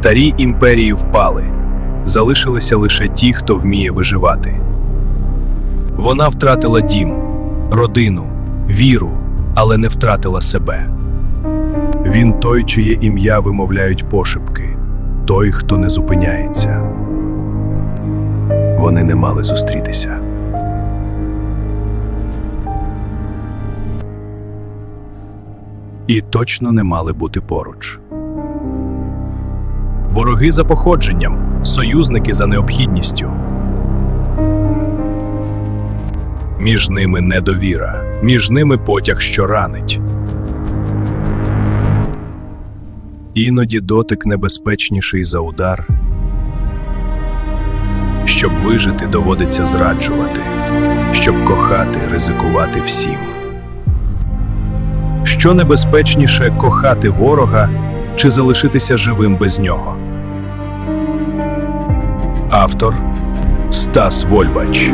Старі імперії впали, залишилися лише ті, хто вміє виживати. Вона втратила дім, родину, віру, але не втратила себе. Він той, чиє ім'я вимовляють пошепки, той, хто не зупиняється. Вони не мали зустрітися. І точно не мали бути поруч. Вороги за походженням, союзники за необхідністю. Між ними недовіра, між ними потяг, що ранить. Іноді дотик небезпечніший за удар. Щоб вижити, доводиться зраджувати, щоб кохати, ризикувати всім. Що небезпечніше кохати ворога чи залишитися живим без нього? Автор Стас Вольвач